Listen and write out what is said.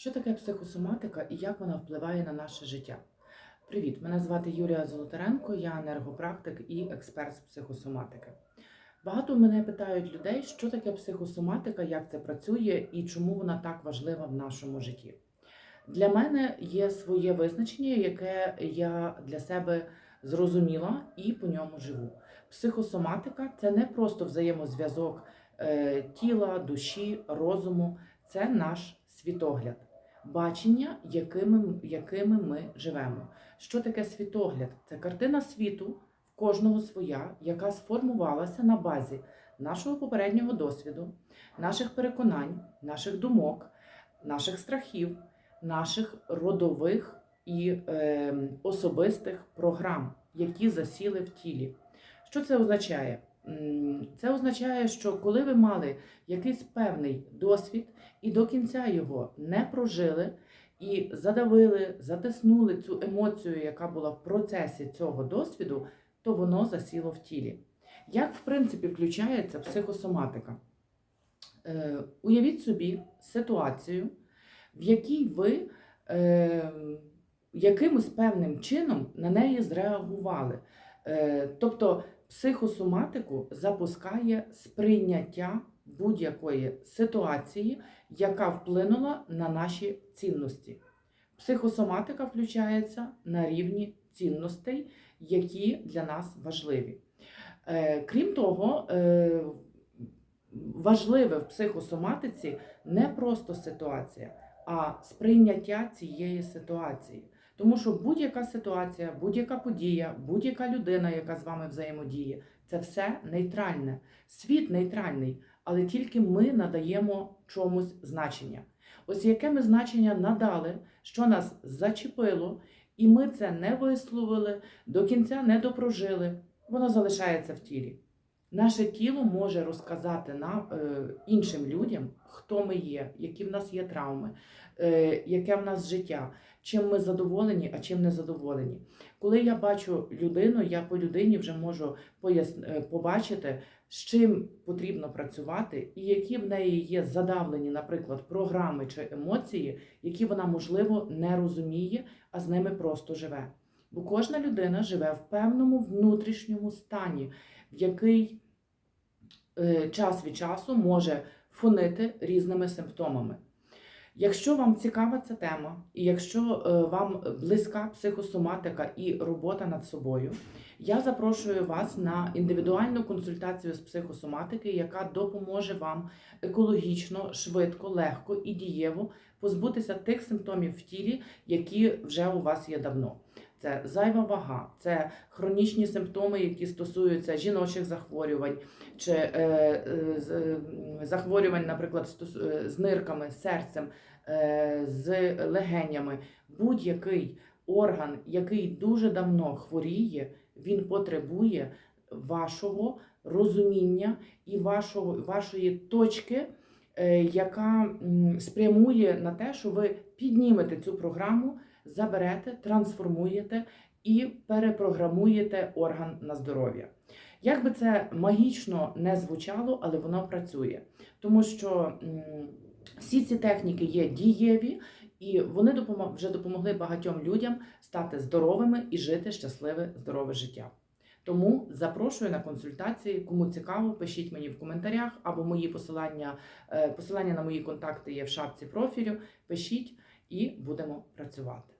Що таке психосоматика і як вона впливає на наше життя? Привіт! Мене звати Юлія Золотаренко, я енергопрактик і експерт з психосоматики. Багато мене питають людей, що таке психосоматика, як це працює і чому вона так важлива в нашому житті. Для мене є своє визначення, яке я для себе зрозуміла і по ньому живу. Психосоматика це не просто взаємозв'язок е, тіла, душі, розуму, це наш світогляд, бачення, якими, якими ми живемо. Що таке світогляд? Це картина світу в кожного своя, яка сформувалася на базі нашого попереднього досвіду, наших переконань, наших думок, наших страхів, наших родових і е, особистих програм, які засіли в тілі. Що це означає? Це означає, що коли ви мали якийсь певний досвід і до кінця його не прожили, і задавили, затиснули цю емоцію, яка була в процесі цього досвіду, то воно засіло в тілі. Як, в принципі, включається психосоматика? Е, уявіть собі ситуацію, в якій ви е, якимось певним чином на неї зреагували. Е, тобто психосоматику запускає сприйняття будь-якої ситуації, яка вплинула на наші цінності. Психосоматика включається на рівні цінностей, які для нас важливі. Е, Крім того, е, важливе в психосоматиці не просто ситуація, а сприйняття цієї ситуації. Тому що будь-яка ситуація, будь-яка подія, будь-яка людина, яка з вами взаємодіє, це все нейтральне. Світ нейтральний, але тільки ми надаємо чомусь значення. Ось яке ми значення надали, що нас зачепило, і ми це не висловили, до кінця не допрожили, воно залишається в тілі. Наше тіло може розказати нам е, іншим людям, хто ми є, які в нас є травми, е, яке в нас життя, чим ми задоволені, а чим не задоволені. Коли я бачу людину, я по людині вже можу е, побачити, з чим потрібно працювати, і які в неї є задавлені, наприклад, програми чи емоції, які вона, можливо, не розуміє, а з ними просто живе. Бо кожна людина живе в певному внутрішньому стані, в який час від часу може фонити різними симптомами. Якщо вам цікава ця тема, і якщо е, вам близька психосоматика і робота над собою, я запрошую вас на індивідуальну консультацію з психосоматики, яка допоможе вам екологічно, швидко, легко і дієво позбутися тих симптомів в тілі, які вже у вас є давно. Це зайва вага, це хронічні симптоми, які стосуються жіночих захворювань, чи е, е, е, захворювань, наприклад, е, з нирками, з серцем, е, з легенями. Будь-який орган, який дуже давно хворіє, він потребує вашого розуміння і вашого, вашої точки, яка спрямує на те, що ви піднімете цю програму, заберете, трансформуєте і перепрограмуєте орган на здоров'я. Як би це магічно не звучало, але воно працює, тому що всі ці техніки є дієві, і вони вже допомогли багатьом людям стати здоровими і жити щасливе, здорове життя. Тому запрошую на консультації. Кому цікаво, пишіть мені в коментарях або мої посилання, е, посилання на мої контакти є в шапці профілю. Пишіть і будемо працювати.